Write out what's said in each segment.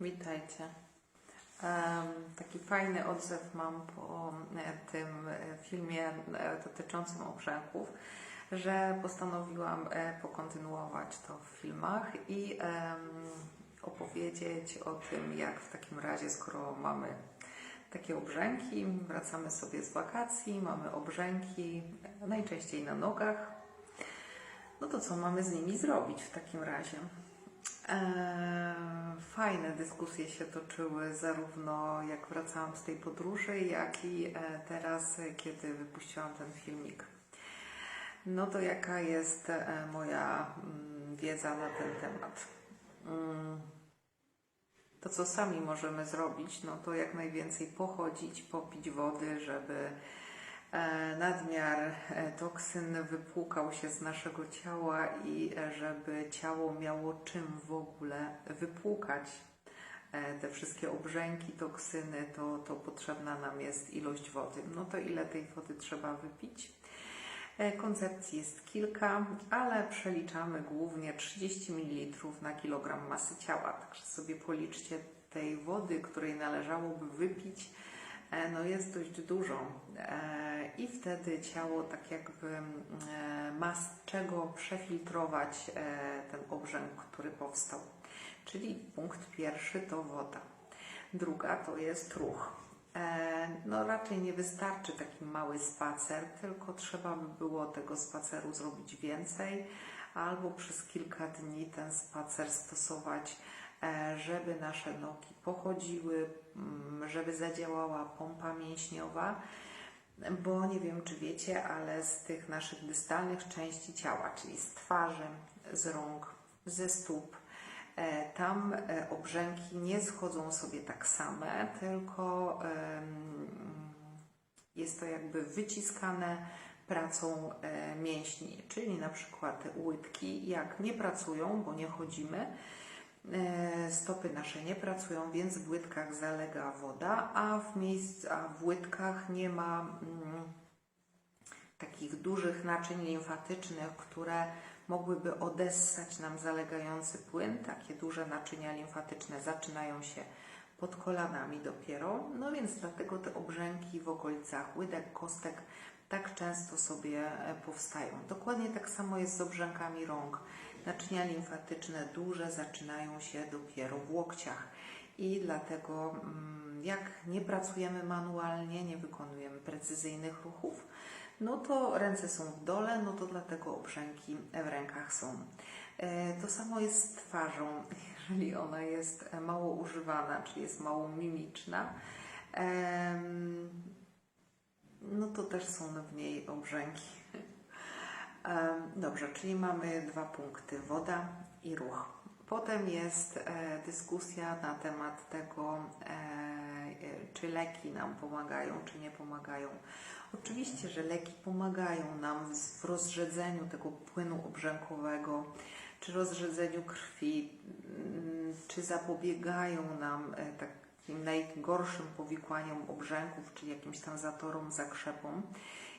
Witajcie. Taki fajny odzew mam po e, tym e, filmie e, dotyczącym obrzęków, że postanowiłam pokontynuować to w filmach i opowiedzieć o tym, jak w takim razie, skoro mamy takie obrzęki, wracamy sobie z wakacji, mamy obrzęki najczęściej na nogach, no to co mamy z nimi zrobić w takim razie? Eee, Fajne dyskusje się toczyły, zarówno jak wracałam z tej podróży, jak i e, teraz, kiedy wypuściłam ten filmik. No to jaka jest e, moja mm, wiedza na ten temat? Mm, To, co sami możemy zrobić, no to jak najwięcej pochodzić, popić wody, żeby nadmiar e, toksyn wypłukał się z naszego ciała i e, żeby ciało miało czym w ogóle wypłukać e, te wszystkie obrzęki, toksyny, to, to potrzebna nam jest ilość wody. No to ile tej wody trzeba wypić? E, Koncepcji jest kilka, ale przeliczamy głównie 30 ml na kilogram masy ciała. Także sobie policzcie tej wody, której należałoby wypić, e, no jest dość dużo. E, I wtedy ciało tak jakby e, ma z czego przefiltrować e, ten obrzęk, który powstał. Czyli punkt pierwszy to woda. Druga to jest ruch. E, No raczej nie wystarczy taki mały spacer, tylko trzeba by było tego spaceru zrobić więcej, albo przez kilka dni ten spacer stosować, e, żeby nasze nogi pochodziły, mm, żeby zadziałała pompa mięśniowa, bo nie wiem czy wiecie, ale z tych naszych dystalnych części ciała, czyli z twarzy, z rąk, ze stóp, E, Tam e, obrzęki nie schodzą sobie tak same, tylko jest to jakby wyciskane pracą e, mięśni, czyli na przykład łydki, jak nie pracują, bo nie chodzimy, e, stopy nasze nie pracują, więc w łydkach zalega woda, a w, miejsc, a w łydkach nie ma mm, takich dużych naczyń limfatycznych, które mogłyby odessać nam zalegający płyn. Takie duże naczynia limfatyczne zaczynają się pod kolanami dopiero. No więc dlatego te obrzęki w okolicach łydek, kostek tak często sobie e, powstają. Dokładnie tak samo jest z obrzękami rąk. Naczynia limfatyczne duże zaczynają się dopiero w łokciach. I dlatego, mm, jak nie pracujemy manualnie, nie wykonujemy precyzyjnych ruchów, no to ręce są w dole, no to dlatego obrzęki w rękach są. E, To samo jest z twarzą, jeżeli ona jest mało używana, czyli jest mało mimiczna, no to też są w niej obrzęki. Dobrze, czyli mamy dwa punkty: woda i ruch. Potem jest e, dyskusja na temat tego, e, e, czy leki nam pomagają, czy nie pomagają. Oczywiście, że leki pomagają nam w rozrzedzeniu tego płynu obrzękowego, czy rozrzedzeniu krwi, mm, czy zapobiegają nam e, takim najgorszym powikłaniom obrzęków, czyli jakimś tam zatorom, zakrzepom.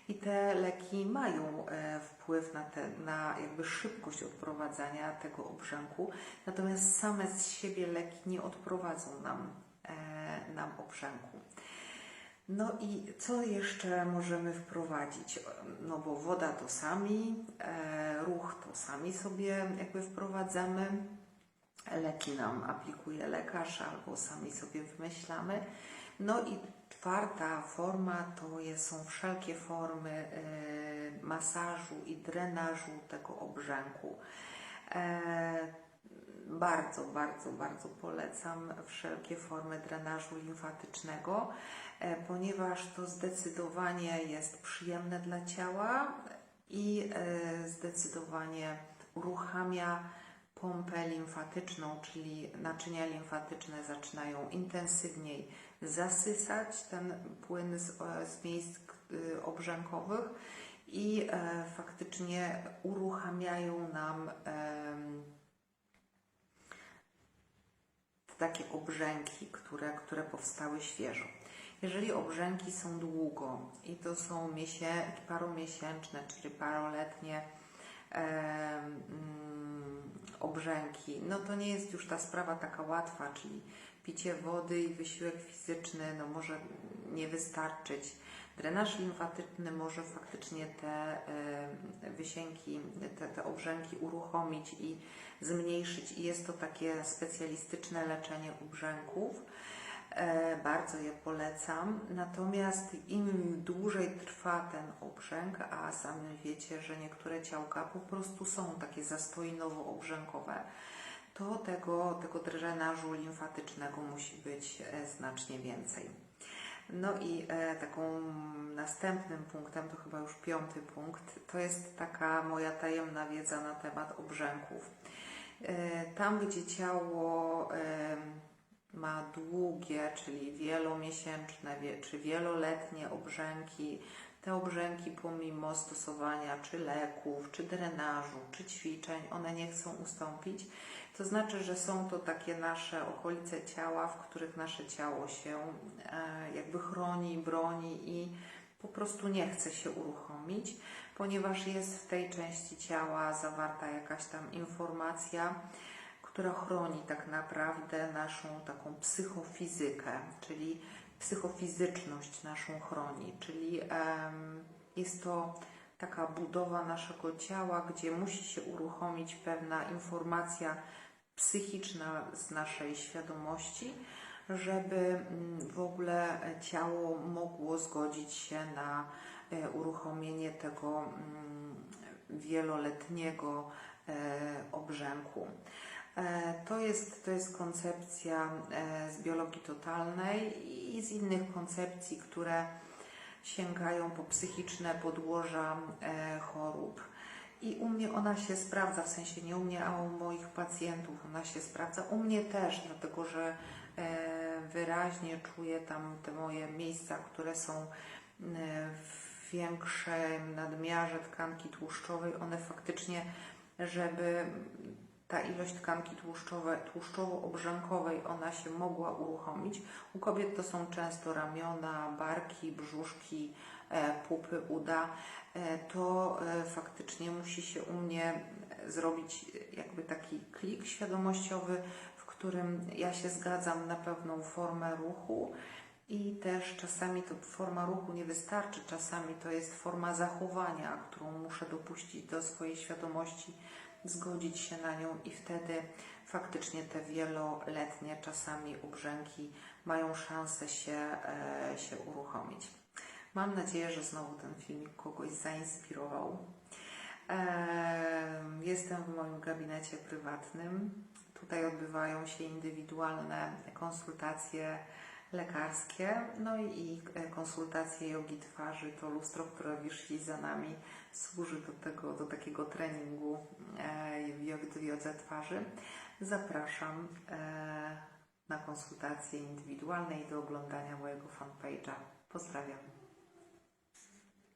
I te leki mają e, wpływ na, te, na jakby szybkość odprowadzania tego obrzęku, natomiast same z siebie leki nie odprowadzą nam, e, nam obrzęku. No i co jeszcze możemy wprowadzić? No bo woda to sami, e, ruch to sami sobie jakby wprowadzamy, leki nam aplikuje lekarz albo sami sobie wymyślamy. No i czwarta forma to jest, są wszelkie formy e, masażu i drenażu tego obrzęku. E, bardzo, bardzo, bardzo polecam wszelkie formy drenażu limfatycznego, e, ponieważ to zdecydowanie jest przyjemne dla ciała i e, zdecydowanie uruchamia pompę limfatyczną, czyli naczynia limfatyczne zaczynają intensywniej zasysać ten płyn z, e, z miejsc y, obrzękowych i e, faktycznie uruchamiają nam em, takie obrzęki, które, które powstały świeżo. Jeżeli obrzęki są długo i to są miesię, paromiesięczne, czyli paroletnie em, mm, obrzęki, no to nie jest już ta sprawa taka łatwa, czyli picie wody i wysiłek fizyczny no może nie wystarczyć. Drenaż limfatyczny może faktycznie te y, wysięki, te, te obrzęki uruchomić i zmniejszyć i jest to takie specjalistyczne leczenie obrzęków. E, Bardzo je polecam. Natomiast im dłużej trwa ten obrzęk, a sami wiecie, że niektóre ciałka po prostu są takie zastojnowo-obrzękowe, to tego, tego drenażu limfatycznego musi być e, znacznie więcej. No i e, taką następnym punktem, to chyba już piąty punkt, to jest taka moja tajemna wiedza na temat obrzęków. Tam, gdzie ciało długie, czyli wielomiesięczne wie- czy wieloletnie obrzęki, te obrzęki pomimo stosowania czy leków, czy drenażu, czy ćwiczeń, one nie chcą ustąpić. To znaczy, że są to takie nasze okolice ciała, w których nasze ciało się e, jakby chroni, broni i po prostu nie chce się uruchomić, ponieważ jest w tej części ciała zawarta jakaś tam informacja, która chroni tak naprawdę naszą taką psychofizykę, czyli psychofizyczność naszą chroni, czyli jest to taka budowa naszego ciała, gdzie musi się uruchomić pewna informacja psychiczna z naszej świadomości, żeby mm, w ogóle ciało mogło zgodzić się na e, uruchomienie tego mm, wieloletniego e, obrzęku. E, To jest, to jest koncepcja e, z biologii totalnej i z innych koncepcji, które sięgają po psychiczne podłoża e, chorób. I u mnie ona się sprawdza, w sensie nie u mnie, a u moich pacjentów ona się sprawdza. U mnie też, dlatego że wyraźnie czuję tam te moje miejsca, które są w większym nadmiarze tkanki tłuszczowej. One faktycznie, żeby ta ilość tkanki tłuszczowo-obrzękowej ona się mogła uruchomić. U kobiet to są często ramiona, barki, brzuszki, e, pupy, uda. E, to e, faktycznie musi się u mnie zrobić jakby taki klik świadomościowy, w którym ja się zgadzam na pewną formę ruchu. I też czasami to forma ruchu nie wystarczy, czasami to jest forma zachowania, którą muszę dopuścić do swojej świadomości, zgodzić się na nią i wtedy faktycznie te wieloletnie czasami obrzęki mają szansę się, e, się uruchomić. Mam nadzieję, że znowu ten filmik kogoś zainspirował. E, Jestem w moim gabinecie prywatnym. Tutaj odbywają się indywidualne konsultacje lekarskie, no i e, konsultacje jogi twarzy. To lustro, które wisi za nami, służy do tego, do takiego treningu e, w w jodze twarzy. Zapraszam e, na konsultacje indywidualne i do oglądania mojego fanpage'a. Pozdrawiam.